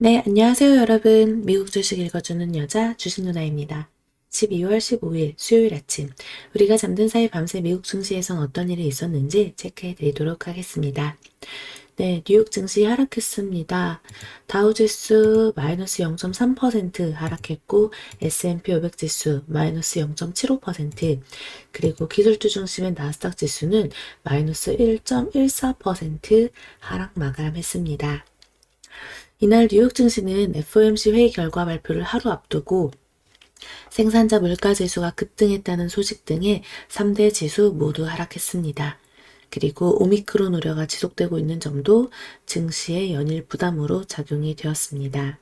네, 안녕하세요, 여러분. 미국 주식 읽어주는 여자 주식 누나입니다. 12월 15일 수요일 아침, 우리가 잠든 사이 밤새 미국 증시에선 어떤 일이 있었는지 체크해 드리도록 하겠습니다. 네, 뉴욕 증시 하락했습니다. 다우지수 마이너스 0.3% 하락했고, S&P 500 지수 마이너스 0.75%, 그리고 기술주 중심의 나스닥 지수는 마이너스 1.14% 하락 마감했습니다. 이날 뉴욕 증시는 FOMC 회의 결과 발표를 하루 앞두고 생산자 물가 지수가 급등했다는 소식 등의 3대 지수 모두 하락했습니다. 그리고 오미크론 우려가 지속되고 있는 점도 증시의 연일 부담으로 작용이 되었습니다.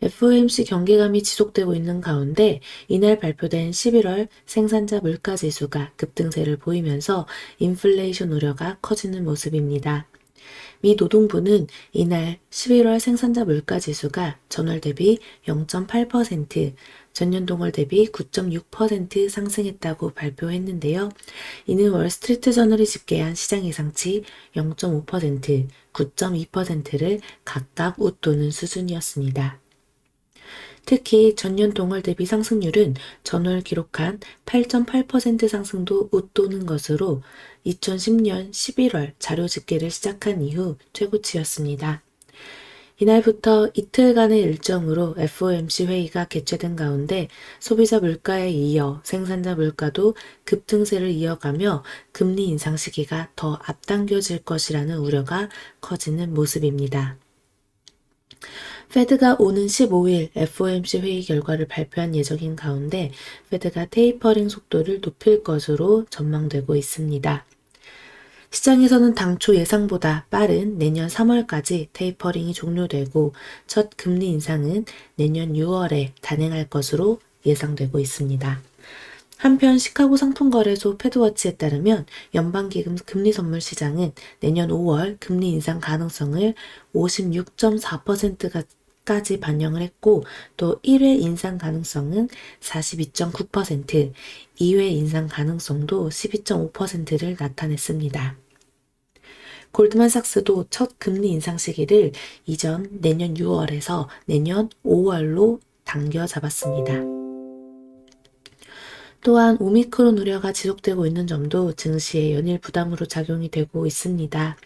FOMC 경계감이 지속되고 있는 가운데 이날 발표된 11월 생산자 물가 지수가 급등세를 보이면서 인플레이션 우려가 커지는 모습입니다. 미 노동부는 이날 11월 생산자 물가 지수가 전월 대비 0.8%, 전년 동월 대비 9.6% 상승했다고 발표했는데요. 이는 월스트리트 저널이 집계한 시장 예상치 0.5%, 9.2%를 각각 웃도는 수준이었습니다. 특히 전년 동월 대비 상승률은 전월 기록한 8.8% 상승도 웃도는 것으로 2010년 11월 자료 집계를 시작한 이후 최고치였습니다. 이날부터 이틀간의 일정으로 FOMC 회의가 개최된 가운데 소비자 물가에 이어 생산자 물가도 급등세를 이어가며 금리 인상 시기가 더 앞당겨질 것이라는 우려가 커지는 모습입니다. 페드가 오는 15일 FOMC 회의 결과를 발표한 예정인 가운데 페드가 테이퍼링 속도를 높일 것으로 전망되고 있습니다. 시장에서는 당초 예상보다 빠른 내년 3월까지 테이퍼링이 종료되고 첫 금리 인상은 내년 6월에 단행할 것으로 예상되고 있습니다. 한편 시카고 상품거래소 패드워치에 따르면 연방기금 금리 선물 시장은 내년 5월 금리 인상 가능성을 56.4% 까지 반영을 했고 또 1회 인상 가능성은 42.9%, 2회 인상 가능성도 12.5%를 나타냈습니다. 골드만삭스도 첫 금리 인상 시기를 이전 내년 6월에서 내년 5월로 당겨 잡았습니다. 또한 오미크론 우려가 지속되고 있는 점도 증시의 연일 부담으로 작용이 되고 있습니다.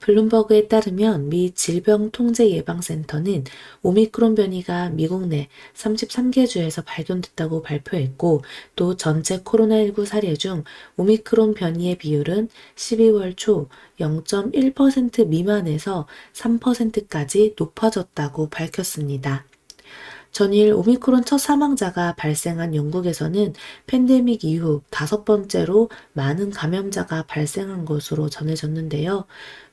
블룸버그에 따르면 미 질병통제예방센터는 오미크론 변이가 미국 내 33개 주에서 발견됐다고 발표했고 또 전체 코로나19 사례 중 오미크론 변이의 비율은 12월 초 0.1% 미만에서 3%까지 높아졌다고 밝혔습니다. 전일 오미크론 첫 사망자가 발생한 영국에서는 팬데믹 이후 다섯 번째로 많은 감염자가 발생한 것으로 전해졌는데요.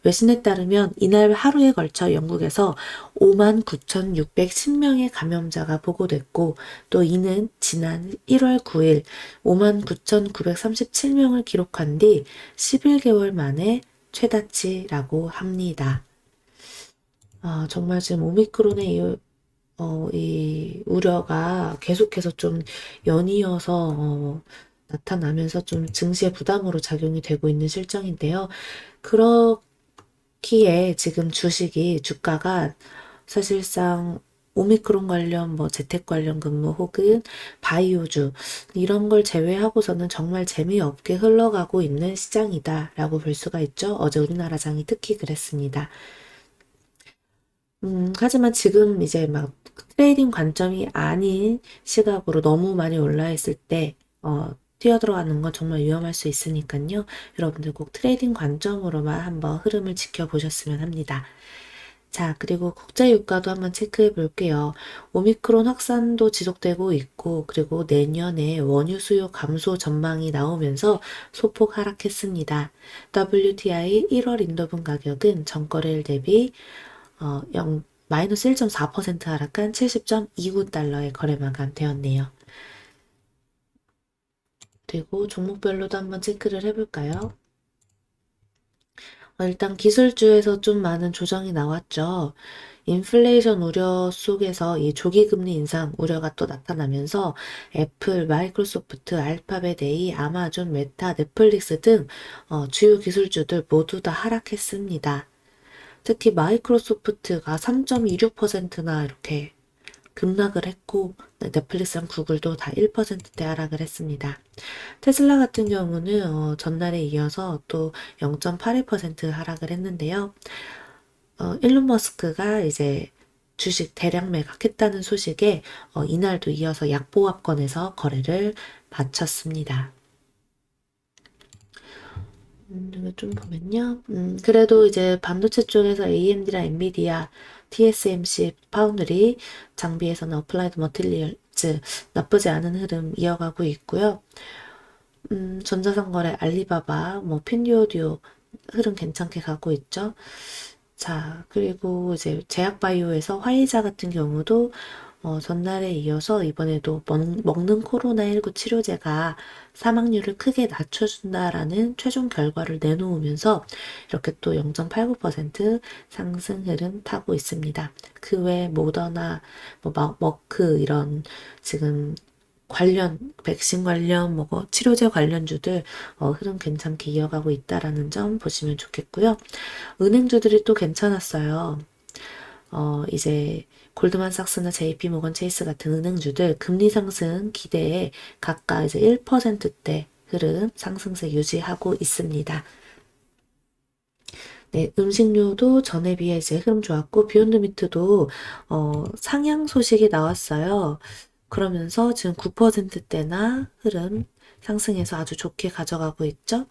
외신에 따르면 이날 하루에 걸쳐 영국에서 5만 9,610명의 감염자가 보고됐고 또 이는 지난 1월 9일 5만 9,937명을 기록한 뒤 11개월 만에 최다치라고 합니다. 아, 정말 지금 오미크론의 어, 이 우려가 계속해서 좀 연이어서 어, 나타나면서 좀 증시의 부담으로 작용이 되고 있는 실정인데요. 그렇기에 지금 주식이 주가가 사실상 오미크론 관련 뭐 재택 관련 근무 혹은 바이오주 이런 걸 제외하고서는 정말 재미없게 흘러가고 있는 시장이다라고 볼 수가 있죠. 어제 우리나라 장이 특히 그랬습니다. 음, 하지만 지금 이제 막 트레이딩 관점이 아닌 시각으로 너무 많이 올라 있을 때, 어, 뛰어들어가는 건 정말 위험할 수 있으니까요. 여러분들 꼭 트레이딩 관점으로만 한번 흐름을 지켜보셨으면 합니다. 자, 그리고 국제 유가도 한번 체크해 볼게요. 오미크론 확산도 지속되고 있고, 그리고 내년에 원유 수요 감소 전망이 나오면서 소폭 하락했습니다. WTI 1월 인도분 가격은 전거래일 대비 어, 0, 마이너스 1.4% 하락한 70.29달러의 거래 마감 되었네요. 그리고 종목별로도 한번 체크를 해볼까요? 어, 일단 기술주에서 좀 많은 조정이 나왔죠. 인플레이션 우려 속에서 이 조기 금리 인상 우려가 또 나타나면서 애플, 마이크로소프트, 알파벳 A, 아마존, 메타, 넷플릭스 등 어, 주요 기술주들 모두 다 하락했습니다. 특히 마이크로소프트가 3.26%나 이렇게 급락을 했고 네, 넷플릭스랑 구글도 다 1%대 하락을 했습니다. 테슬라 같은 경우는 어, 전날에 이어서 또 0.81% 하락을 했는데요. 어, 일론 머스크가 이제 주식 대량 매각했다는 소식에 어, 이날도 이어서 약보합권에서 거래를 마쳤습니다. 음, 이거 좀 보면요. 음, 그래도 이제 반도체 쪽에서 AMD랑 엔비디아, TSMC, 파운드리, 장비에서는 어플라이드 머티리얼즈 나쁘지 않은 흐름 이어가고 있고요. 음, 전자상거래 알리바바, 뭐 핀디오디오 흐름 괜찮게 가고 있죠. 자, 그리고 이제 제약바이오에서 화이자 같은 경우도 어, 전날에 이어서 이번에도 먹, 먹는 코로나19 치료제가 사망률을 크게 낮춰준다라는 최종 결과를 내놓으면서 이렇게 또 0.89% 상승 흐름 타고 있습니다. 그외 모더나, 뭐 마- 머크 이런 지금 관련 백신 관련 뭐 치료제 관련주들 어, 흐름 괜찮게 이어가고 있다라는 점 보시면 좋겠고요. 은행주들이 또 괜찮았어요. 어, 이제 골드만삭스나 JP 모건 체이스 같은 은행주들 금리 상승 기대에 각각 이제 1%대 흐름 상승세 유지하고 있습니다. 네, 음식료도 전에 비해 이제 흐름 좋았고 비욘드 미트도 어, 상향 소식이 나왔어요. 그러면서 지금 9%대나 흐름 상승해서 아주 좋게 가져가고 있죠.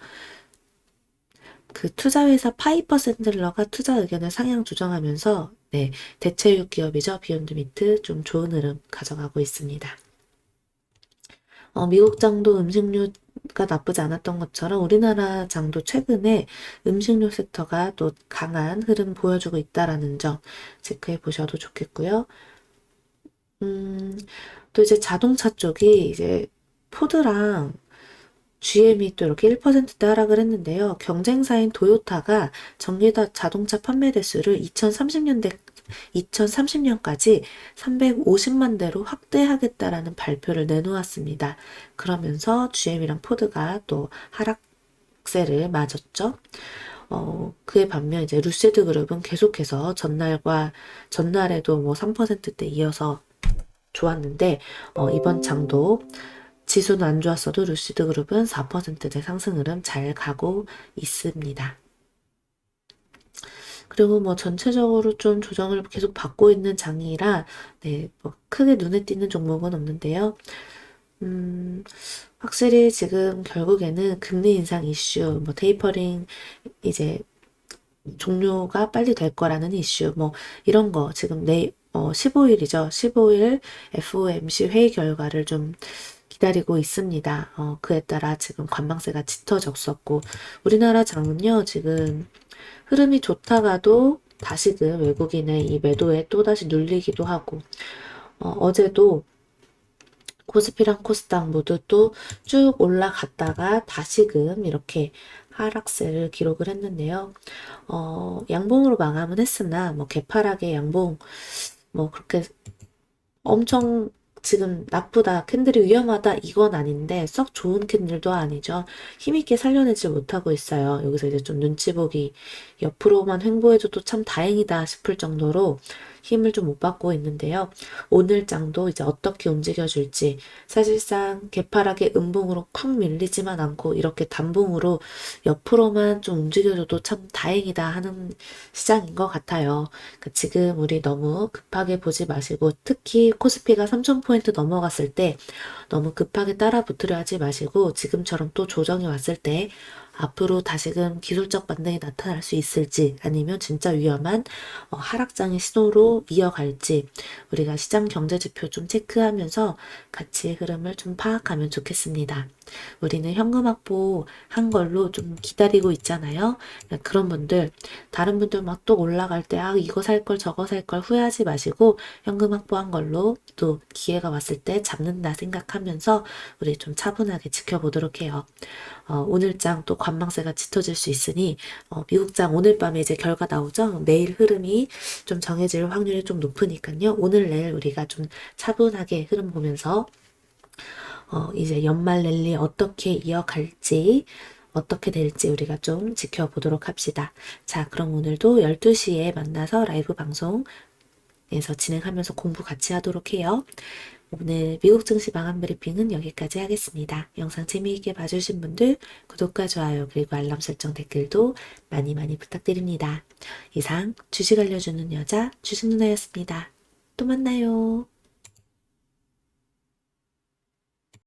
그 투자회사 파이퍼센들러가 투자 의견을 상향 조정하면서 네, 대체육 기업이죠. 비욘드 미트 좀 좋은 흐름 가져가고 있습니다. 어, 미국 장도 음식료가 나쁘지 않았던 것처럼 우리나라 장도 최근에 음식료 섹터가 또 강한 흐름 보여주고 있다라는 점 체크해 보셔도 좋겠고요. 음, 또 이제 자동차 쪽이 이제 포드랑 GM이 또 이렇게 1%대 하락을 했는데요. 경쟁사인 도요타가 전기다 자동차 판매 대수를 2030년대 2030년까지 350만 대로 확대하겠다라는 발표를 내놓았습니다. 그러면서 GM이랑 포드가 또 하락세를 맞았죠. 어, 그에 반면 이제 루시드 그룹은 계속해서 전날과 전날에도 뭐 3%대 이어서 좋았는데 어, 이번 장도 지수는 안 좋았어도 루시드 그룹은 4%대 상승 흐름 잘 가고 있습니다. 그리고 뭐 전체적으로 좀 조정을 계속 받고 있는 장이라 네, 뭐 크게 눈에 띄는 종목은 없는데요. 음, 확실히 지금 결국에는 금리 인상 이슈, 뭐 테이퍼링 이제 종료가 빨리 될 거라는 이슈, 뭐 이런 거 지금 내 어, 15일이죠. 15일 FOMC 회의 결과를 좀 기다리고 있습니다. 어, 그에 따라 지금 관망세가 짙어 졌었고 우리나라 장은요 지금 흐름이 좋다가도 다시금 외국인의 이 매도에 또다시 눌리기도 하고 어, 어제도 코스피랑 코스닥 모두 또 쭉 올라갔다가 다시금 이렇게 하락세를 기록을 했는데요. 어, 양봉으로 마감은 했으나 뭐 개파락의 양봉 뭐 그렇게 엄청 지금 나쁘다, 캔들이 위험하다 이건 아닌데 썩 좋은 캔들도 아니죠. 힘있게 살려내지 못하고 있어요. 여기서 이제 좀 눈치 보기 옆으로만 횡보해줘도 참 다행이다 싶을 정도로 힘을 좀 못 받고 있는데요. 오늘 장도 이제 어떻게 움직여줄지 사실상 개파락의 음봉으로 쿵 밀리지만 않고 이렇게 단봉으로 옆으로만 좀 움직여줘도 참 다행이다 하는 시장인 것 같아요. 그러니까 지금 우리 너무 급하게 보지 마시고 특히 코스피가 3,000포인트 넘어갔을 때 너무 급하게 따라 붙으려 하지 마시고 지금처럼 또 조정이 왔을 때 앞으로 다시금 기술적 반등이 나타날 수 있을지 아니면 진짜 위험한 어, 하락장의 신호로 이어갈지 우리가 시장 경제 지표 좀 체크하면서 같이 흐름을 좀 파악하면 좋겠습니다. 우리는 현금 확보 한 걸로 좀 기다리고 있잖아요. 그런 분들 다른 분들 막 또 올라갈 때 아 이거 살 걸 저거 살 걸 후회하지 마시고 현금 확보한 걸로 또 기회가 왔을 때 잡는다 생각하면서 우리 좀 차분하게 지켜보도록 해요. 어, 오늘장 또 관망세가 짙어질 수 있으니 어, 미국장 오늘 밤에 이제 결과 나오죠. 내일 흐름이 좀 정해질 확률이 좀 높으니까요. 오늘 내일 우리가 좀 차분하게 흐름 보면서 어, 이제 연말 랠리 어떻게 이어갈지 어떻게 될지 우리가 좀 지켜보도록 합시다. 자, 그럼 오늘도 12시에 만나서 라이브 방송에서 진행하면서 공부 같이 하도록 해요. 오늘 미국 증시 방한 브리핑은 여기까지 하겠습니다. 영상 재미있게 봐주신 분들 구독과 좋아요 그리고 알람 설정 댓글도 많이 많이 부탁드립니다. 이상 주식 알려주는 여자 주식 누나였습니다. 또 만나요.